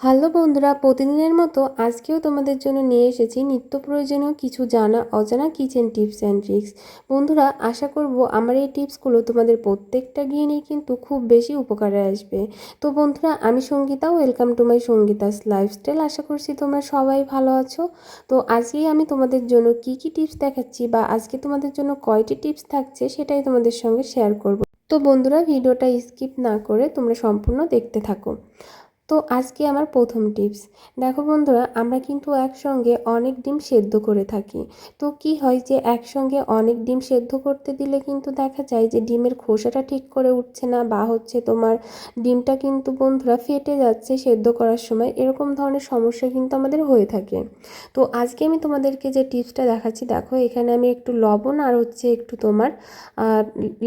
Hello বন্ধুরা, প্রতিদিনের মতো আজকেও তোমাদের জন্য নিয়ে এসেছি নিত্য প্রয়োজনীয় কিছু জানা, অজানা কিচেন টিপস অ্যান্ড ট্রিক্স বন্ধুরা, আশা করব আমার এই টিপসগুলো তোমাদের প্রত্যেকটা গৃহিণীর কিন্তু খুব বেশি উপকারে আসবে। তো বন্ধুরা, আমি Sangeeta welcome to my Sangeeta's lifestyle আশা করছি তোমরা সবাই ভালো আছো। তো আজকেই আমি তোমাদের জন্য কি কি টিপস দেখাচ্ছি বা আজকে তোমাদের জন্য কয়টি টিপস থাকছে সেটাই তোমাদের সঙ্গে শেয়ার করব। তো বন্ধুরা ভিডিওটা স্কিপ না করে তোমরা সম্পূর্ণ দেখতে থাকো। তো আজকে আমার প্রথম টিপস। দেখো বন্ধুরা, আমরা কিন্তু একসঙ্গে অনেক ডিম সেদ্ধ করে থাকি। তো কি হয় যে একসঙ্গে অনেক ডিম সেদ্ধ করতে দিলে কিন্তু দেখা যায় যে ডিমের খোসাটা ঠিক করে উঠছে না বা হচ্ছে তোমার ডিমটা কিন্তু বন্ধুরা ফেটে যাচ্ছে সেদ্ধ করার সময়। এরকম ধরনের সমস্যা কিন্তু আমাদের হয়ে থাকে। তো আজকে আমি তোমাদেরকে যে টিপসটা দেখাচ্ছি, দেখো এখানে আমি একটু লবণ আর হচ্ছে একটু তোমার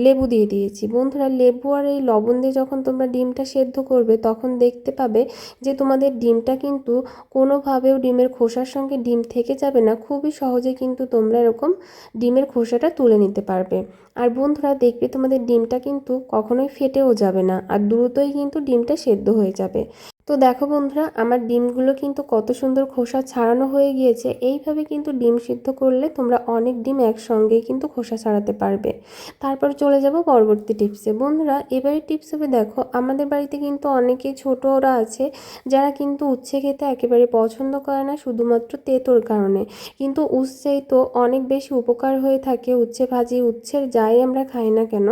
লেবু দিয়ে দিয়েছি। বন্ধুরা, লেবু আর এই লবণ দিয়ে যখন তোমরা ডিমটা সেদ্ধ করবে, তখন দেখতে পাবে পাবে যে তোমাদের ডিমটা কিন্তু কোনোভাবেও ডিমের খোসার সঙ্গে ডিম থেকে যাবে না। খুবই সহজে কিন্তু তোমরা এরকম ডিমের খোসাটা তুলে নিতে পারবে। আর বন্ধুরা, দেখবে তোমাদের ডিমটা কিন্তু কখনোই ফেটেও যাবে না, আর দ্রুতই কিন্তু ডিমটা সেদ্ধ হয়ে যাবে। তো দেখো বন্ধুরা, আমার ডিমগুলো কিন্তু কত সুন্দর খোসা ছাড়ানো হয়ে গিয়েছে। এইভাবে কিন্তু ডিম সিদ্ধ করলে তোমরা অনেক ডিম একসঙ্গে কিন্তু খোসা ছাড়াতে পারবে। তারপর চলে যাব পরবর্তী টিপসে। বন্ধুরা এবারে টিপস হবে দেখো, আমাদের বাড়িতে কিন্তু অনেকেই ছোটরা আছে, যারা কিন্তু উচ্ছে খেতে একেবারে পছন্দ করে না, শুধুমাত্র তেতোর কারণে। কিন্তু উচ্ছেই তো অনেক বেশি উপকার হয়ে থাকে, উচ্ছে ভাজি, উচ্ছের যাই আমরা খাই না কেন।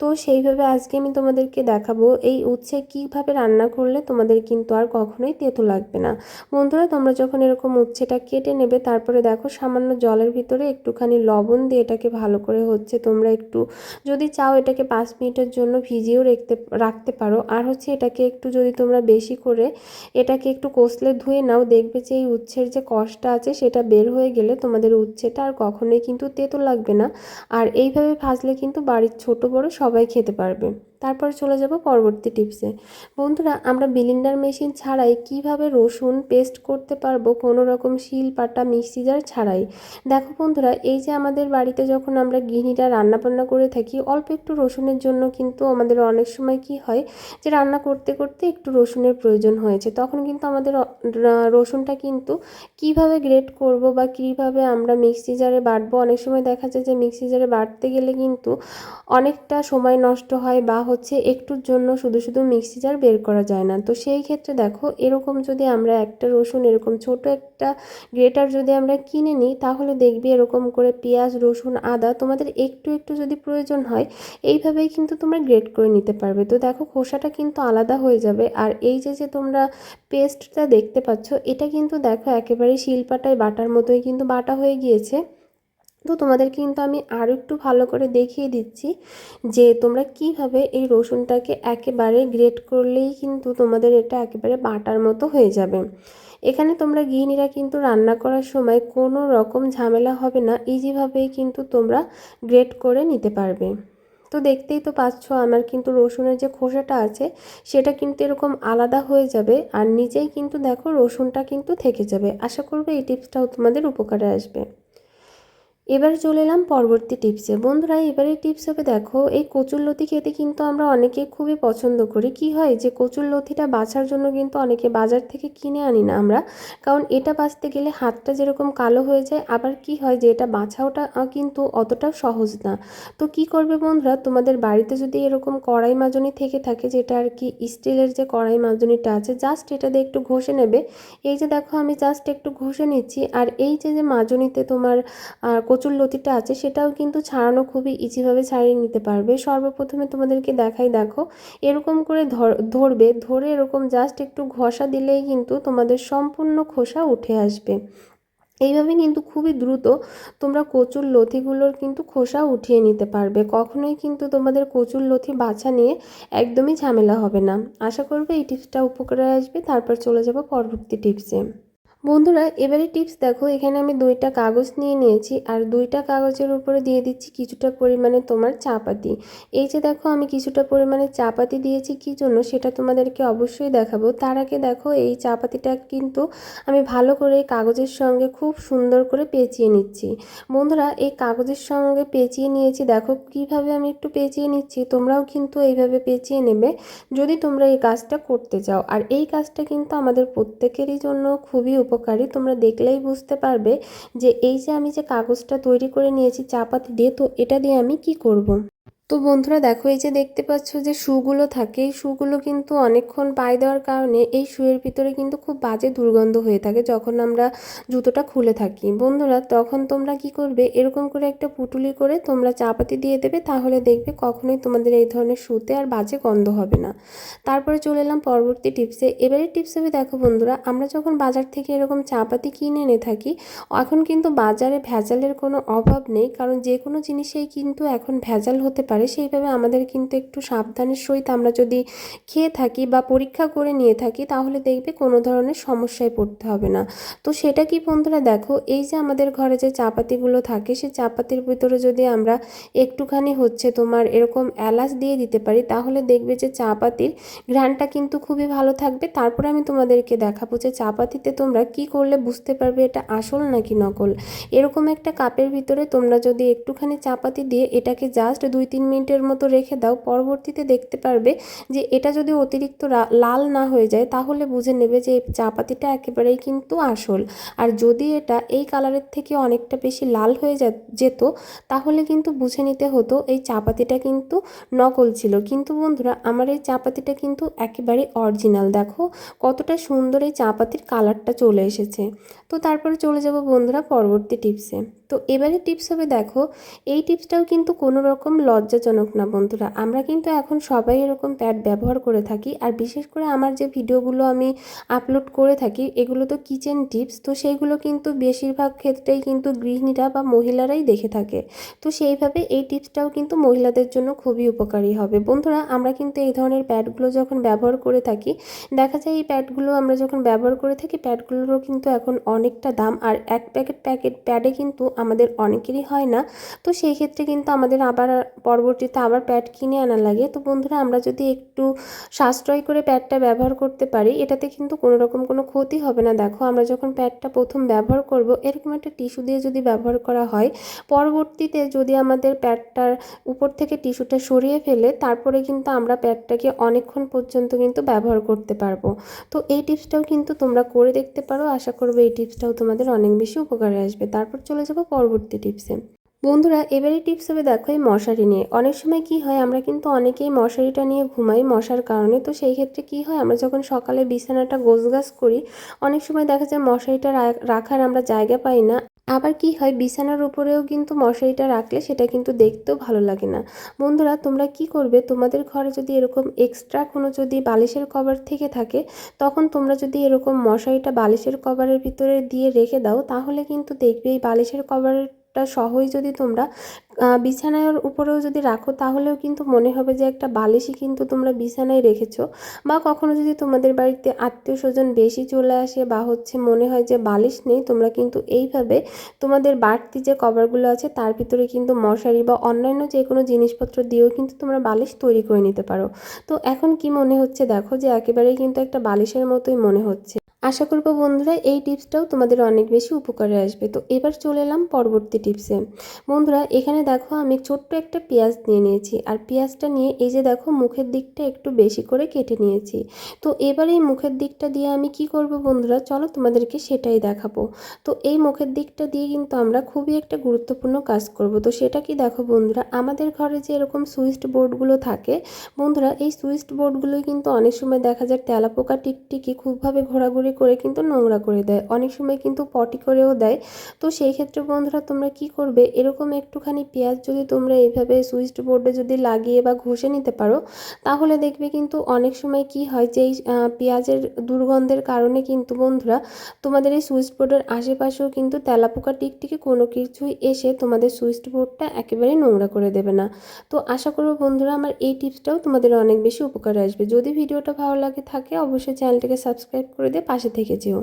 তো সেইভাবে আজকে আমি তোমাদেরকে দেখাবো এই উচ্ছে কীভাবে রান্না করলে তোমাদের কিন্তু আর কখনোই তেতো লাগবে না। বন্ধুরা, তোমরা যখন এরকম উচ্ছেটা কেটে নেবে, তারপরে দেখো সামান্য জলের ভিতরে একটুখানি লবণ দিয়ে এটাকে ভালো করে হচ্ছে তোমরা একটু যদি চাও এটাকে পাঁচ মিনিটের জন্য ভিজিয়েও রাখতে রাখতে পারো। আর হচ্ছে এটাকে একটু যদি তোমরা বেশি করে এটাকে একটু কষলে ধুয়ে নাও, দেখবে যে এই উচ্ছের যে কষটা আছে সেটা বের হয়ে গেলে তোমাদের উচ্ছেটা আর কখনোই কিন্তু তেতো লাগবে না। আর এইভাবে ভাজলে কিন্তু বাড়ির ছোট বড় সবাই খেতে পারবে। তারপর চলে যাব পরবর্তী টিপসে। বন্ধুরা, আমরা বিলিন্ডার মেশিন ছাড়াই কীভাবে রসুন পেস্ট করতে পারব কোনো রকম শিল, পাটা, মিক্সি জার ছাড়াই? দেখো বন্ধুরা, এই যে আমাদের বাড়িতে যখন আমরা গৃহিণীরা রান্নাবান্না করে থাকি, অল্প একটু রসুনের জন্য কিন্তু আমাদের অনেক সময় কি হয় যে রান্না করতে করতে একটু রসুনের প্রয়োজন হয়েছে। তখন কিন্তু আমাদের রসুনটা কিন্তু কীভাবে গ্রেট করব বা কীভাবে আমরা মিক্সি জারে বাটবো? অনেক সময় দেখা যায় যে মিক্সি জারে বাটতে গেলে কিন্তু অনেকটা সময় নষ্ট হয় বা হচ্ছে একটুর জন্য শুধু শুধু মিক্সি জার বের করা যায় না। তো সেই ক্ষেত্রে দেখো, এরকম যদি আমরা একটা রসুন, এরকম ছোট একটা গ্রেটার যদি আমরা কিনে নিই, তাহলে দেখবি এরকম করে পেঁয়াজ, রসুন, আদা তোমাদের একটু একটু যদি প্রয়োজন হয়, এইভাবেই কিন্তু তোমরা গ্রেট করে নিতে পারবে। তো দেখো, খোসাটা কিন্তু আলাদা হয়ে যাবে। আর এই যে যে তোমরা পেস্টটা দেখতে পাচ্ছ, এটা কিন্তু দেখো একেবারে শিলপাটায় বাটার মতোই কিন্তু বাটা হয়ে গিয়েছে। তো তোমাদের কিন্তু আমি আরও একটু ভালো করে দেখিয়ে দিচ্ছি যে তোমরা কীভাবে এই রসুনটাকে একেবারে গ্রেট করলেই কিন্তু তোমাদের এটা একেবারে বাটার মতো হয়ে যাবে। এখানে তোমরা গৃহিণীরা কিন্তু রান্না করার সময় কোনো রকম ঝামেলা হবে না ইজিভাবেই কিন্তু তোমরা গ্রেট করে নিতে পারবে। তো দেখতেই তো পাচ্ছ আমার কিন্তু রসুনের যে খোসাটা আছে, সেটা কিন্তু এরকম আলাদা হয়ে যাবে আর নিজেই কিন্তু দেখো রসুনটা কিন্তু থেকে যাবে। আশা করব এই টিপসটাও তোমাদের উপকারে আসবে। এবার চলে এলাম পরবর্তী টিপসে বন্ধুরা, এবারে টিপস হবে দেখো, এই কচুর লতি খেতে কিন্তু আমরা অনেকে খুবই পছন্দ করি। কি হয় যে, কচুর লতিটা বাছার জন্য কিন্তু অনেকে বাজার থেকে কিনে আনি না আমরা। কারণ এটা বাছতে গেলে হাতটা যেরকম কালো হয়ে যায়, আবার কি হয় যে, এটা বাছাওটা কিন্তু অতটা সহজ না। তো কি করবে বন্ধুরা, তোমাদের বাড়িতে যদি এরকম কড়াই মাজনি থেকে থাকে, যেটা আর কি স্টিলের যে কড়াই মাজনিটা আছে জাস্ট এটা দিয়ে একটু ঘষে নেবে। এই যে দেখো, আমি জাস্ট একটু ঘষে নিচ্ছি, আর এই যে যে মাজনিতে তোমার কচুর লতিটা আছে, সেটাও কিন্তু ছাড়ানো খুবই ইজিভাবে ছাড়িয়ে নিতে পারবে। সর্বপ্রথমে তোমাদেরকে দেখাই, দেখো, এরকম করে ধরবে, ধরে এরকম জাস্ট একটু ঘষা দিলেই কিন্তু তোমাদের সম্পূর্ণ খোসা উঠে আসবে। এইভাবে কিন্তু খুবই দ্রুত তোমরা কচুর লথিগুলোর কিন্তু খোসা উঠিয়ে নিতে পারবে। কখনোই কিন্তু তোমাদের কচুর লথি বাছা নিয়ে একদমই ঝামেলা হবে না। আশা করবে এই টিপসটা উপকারে আসবে। তারপর চলে যাব পরবর্তী টিপসে বন্ধুরা, এবারে টিপস দেখো, এখানে আমি দুইটা কাগজ নিয়ে নিয়েছি, আর দুইটা কাগজের উপরে দিয়ে দিচ্ছি কিছুটা পরিমাণে তোমার চাপাতি। এই যে দেখো, আমি কিছুটা পরিমাণে চাপাতি দিয়েছি, কি জন্য সেটা তোমাদেরকে অবশ্যই দেখাবো। তার আগে দেখো, এই চাপাতিটা কিন্তু আমি ভালো করে এই কাগজের সঙ্গে খুব সুন্দর করে পেঁচিয়ে নিচ্ছি। বন্ধুরা, এই কাগজের সঙ্গে পেঁচিয়ে নিয়েছি, দেখো কীভাবে আমি একটু পেঁচিয়ে নিচ্ছি, তোমরাও কিন্তু এইভাবে পেঁচিয়ে নেবে, যদি তোমরা এই কাজটা করতে চাও। আর এই কাজটা কিন্তু আমাদের প্রত্যেকেরই জন্য খুবই উপকারী, তোমরা দেখলেই বুঝতে পারবে যে এই যে আমি যে কাগজটা তৈরি করে নিয়েছি চাপাতি দিয়ে, তো এটা দিয়ে আমি কি করব। তো বন্ধুরা দেখো, এই যে দেখতে পাচ্ছ যে শুগুলো থাকে, এই শুগুলো কিন্তু অনেকক্ষণ পায়ে দেওয়ার কারণে এই শুয়ের ভিতরে কিন্তু খুব বাজে দুর্গন্ধ হয়ে থাকে যখন আমরা জুতোটা খুলে থাকি। বন্ধুরা, তখন তোমরা কি করবে, এরকম করে একটা পুটুলি করে তোমরা চাপাতি দিয়ে দেবে, তাহলে দেখবে কখনোই তোমাদের এই ধরনের শুতে আর বাজে গন্ধ হবে না। তারপরে চলে এলাম পরবর্তী টিপসে। এবারে টিপস হবে দেখো বন্ধুরা, আমরা যখন বাজার থেকে এরকম চাপাতি কিনে এনে থাকি, এখন কিন্তু বাজারে ভেজালের কোনো অভাব নেই, কারণ যে কোনো জিনিসেই কিন্তু এখন ভেজাল হতে পারে। পারে, সেইভাবে আমাদের কিন্তু একটু সাবধানের সহিত আমরা যদি খেয়ে থাকি বা পরীক্ষা করে নিয়ে থাকি, তাহলে দেখবে কোনো ধরনের সমস্যায় পড়তে হবে না। তো সেটা কি বন্ধুরা দেখো, এই যে আমাদের ঘরে যে চাপাতিগুলো থাকে, সেই চাপাতির ভিতরে যদি আমরা একটুখানি হচ্ছে তোমার এরকম এলাচ দিয়ে দিতে পারি, তাহলে দেখবে যে চাপাতির ঘ্রাণটা কিন্তু খুবই ভালো থাকবে। তারপরে আমি তোমাদেরকে দেখাবো যে চাপাতিতে তোমরা কি করলে বুঝতে পারবে, এটা আসল নাকি নকল? এরকম একটা কাপের ভিতরে তোমরা যদি একটুখানি চাপাতি দিয়ে, এটাকে জাস্ট দুই তিন মিনিটের মতো রেখে দাও, পরবর্তীতে দেখতে পারবে যে এটা যদি অতিরিক্ত লাল না হয়ে যায় তাহলে বুঝে নেবে যে এই চাপাতিটা একেবারেই কিন্তু আসল। আর যদি এটা এই কালারের থেকে অনেকটা বেশি লাল হয়ে যেত তাহলে কিন্তু বুঝে নিতে হতো এই চাপাতিটা কিন্তু নকল ছিল। কিন্তু বন্ধুরা, আমার এই চাপাতিটা কিন্তু একেবারে অরিজিনাল। দেখো কতটা সুন্দর এই চাপাতির কালারটা চলে এসেছে। তো তারপরে চলে যাব বন্ধুরা পরবর্তী টিপসে। তো এবারে টিপস হবে দেখো, এই টিপসটাও কিন্তু কোনো রকম লজ্জাজনক না বন্ধুরা? আমরা কিন্তু এখন সবাই এরকম প্যাড ব্যবহার করে থাকি আর বিশেষ করে আমার যে ভিডিওগুলো আমি আপলোড করে থাকি, এগুলো তো কিচেন টিপস। তো সেইগুলো কিন্তু বেশিরভাগ ক্ষেত্রেই কিন্তু গৃহিণীরা বা মহিলারাই দেখে থাকে। তো সেইভাবে এই টিপসটাও কিন্তু মহিলাদের জন্য খুবই উপকারী হবে। বন্ধুরা, আমরা কিন্তু এই ধরনের প্যাডগুলো যখন ব্যবহার করে থাকি, দেখা যায় এই প্যাডগুলো আমরা যখন ব্যবহার করে থাকি, প্যাডগুলোরও কিন্তু এখন অনেকটা দাম আর এক প্যাকেট প্যাকেট প্যাডে কিন্তু আমাদের অনেকেরই হয় না। তো সেই ক্ষেত্রে কিন্তু আমাদের আবার পরবর্তীতে আবার প্যাড কিনে আনা লাগে। তো বন্ধুরা, আমরা যদি একটু সাশ্রয় করে প্যাডটা ব্যবহার করতে পারি, এটাতে কিন্তু কোনো রকম কোনো ক্ষতি হবে না। দেখো, আমরা যখন প্যাডটা প্রথম ব্যবহার করব, এরকম একটা টিস্যু দিয়ে যদি ব্যবহার করা হয়, পরবর্তীতে যদি আমাদের প্যাডটার উপর থেকে টিস্যুটা সরিয়ে ফেলে, তারপরে কিন্তু আমরা প্যাডটাকে অনেকক্ষণ পর্যন্ত কিন্তু ব্যবহার করতে পারব। তো এই টিপসটাও কিন্তু তোমরা করে দেখতে পারো। আশা করব এই টিপসটাও তোমাদের অনেক বেশি উপকারে আসবে। তারপর চলে যাব পরবর্তী টিপসে। বন্ধুরা, এবারে টিপস হবে দেখো এই মশারি নিয়ে। অনেক সময় কি হয়, আমরা কিন্তু অনেকেই মশারিটা নিয়ে ঘুমাই মশার কারণে। তো সেই ক্ষেত্রে কি হয়, আমরা যখন সকালে বিছানাটা গোছগাছ করি, অনেক সময় দেখা যায় মশারিটা রাখার আমরা জায়গা পাই না। আবার কি হয়, বিছানার উপরেও কিন্তু মশারিটা রাখলে সেটা কিন্তু দেখতেও ভালো লাগে না। বন্ধুরা, তোমরা কি করবে? তোমাদের ঘরে যদি এরকম এক্সট্রা কোনো যদি বালিশের কভার থেকে থাকে, তখন তোমরা যদি এরকম মশারিটা বালিশের কভারের ভিতরে দিয়ে রেখে দাও, তাহলে কিন্তু দেখবে এই বালিশের কভারের টা সহই যদি তোমরা বিছানার উপরেও যদি রাখো, তাহলেও কিন্তু মনে হবে যে একটা বালিশই কিন্তু তোমরা বিছানায় রেখেছো। বা কখনো যদি তোমাদের বাড়িতে আত্মীয় স্বজন বেশি চলে আসে বা হচ্ছে মনে হয় যে বালিশ নেই, তোমরা কিন্তু এইভাবে তোমাদের বাড়তি যে কভারগুলো আছে, তার ভিতরে কিন্তু মশারি বা অন্যান্য যে কোনো জিনিসপত্র দিয়েও কিন্তু তোমরা বালিশ তৈরি করে নিতে পারো। তো এখন কি মনে হচ্ছে দেখো যে একেবারেই কিন্তু একটা বালিশের মতোই মনে হচ্ছে। আশা করব বন্ধুরা এই টিপসটাও তোমাদের অনেক বেশি উপকারে আসবে। তো এবার চলে এলাম পরবর্তী টিপসে। বন্ধুরা, এখানে দেখো আমি ছোট্ট একটা পেঁয়াজ নিয়ে নিয়েছি। আর পেঁয়াজটা নিয়ে এই যে দেখো মুখের দিকটা একটু বেশি করে কেটে নিয়েছি। তো এবার এই মুখের দিকটা দিয়ে আমি কি করব বন্ধুরা? চলো তোমাদেরকে সেটাই দেখাবো। তো এই মুখের দিকটা দিয়ে কিন্তু আমরা খুবই একটা গুরুত্বপূর্ণ কাজ করব। তো সেটা কি দেখো বন্ধুরা, আমাদের ঘরে যে এরকম সুইচ বোর্ডগুলো থাকে, বন্ধুরা, এই সুইচ বোর্ডগুলোই কিন্তু অনেক সময় দেখা যায় তেলাপোকা টিকটিকি খুবভাবে ঘোরাঘুরি তৈরি করে কিন্তু নোংরা করে দেয়। অনেক সময় কিন্তু পটি করেও দেয়। তো সেই ক্ষেত্রে বন্ধুরা তোমরা কি করবে? এরকম একটুখানি পেঁয়াজ যদি তোমরা এইভাবে সুইচ বোর্ডে যদি লাগিয়ে বা ঘষে নিতে পারো, তাহলে দেখবে কিন্তু অনেক সময় কি হয় যে এই পেঁয়াজের দুর্গন্ধের কারণে কিন্তু বন্ধুরা তোমাদের এই সুইচ বোর্ডের আশেপাশেও কিন্তু তেলাপোকা, টিকটিকি কোনো কিছুই এসে তোমাদের সুইচ বোর্ডটা একেবারে নোংরা করে দেবে না। তো আশা করব বন্ধুরা আমার এই টিপসটাও তোমাদের অনেক বেশি উপকারে আসবে। যদি ভিডিওটা ভালো লাগে থাকে, অবশ্যই চ্যানেলটিকে সাবস্ক্রাইব করে দিয়ে পাশে থেকে যেও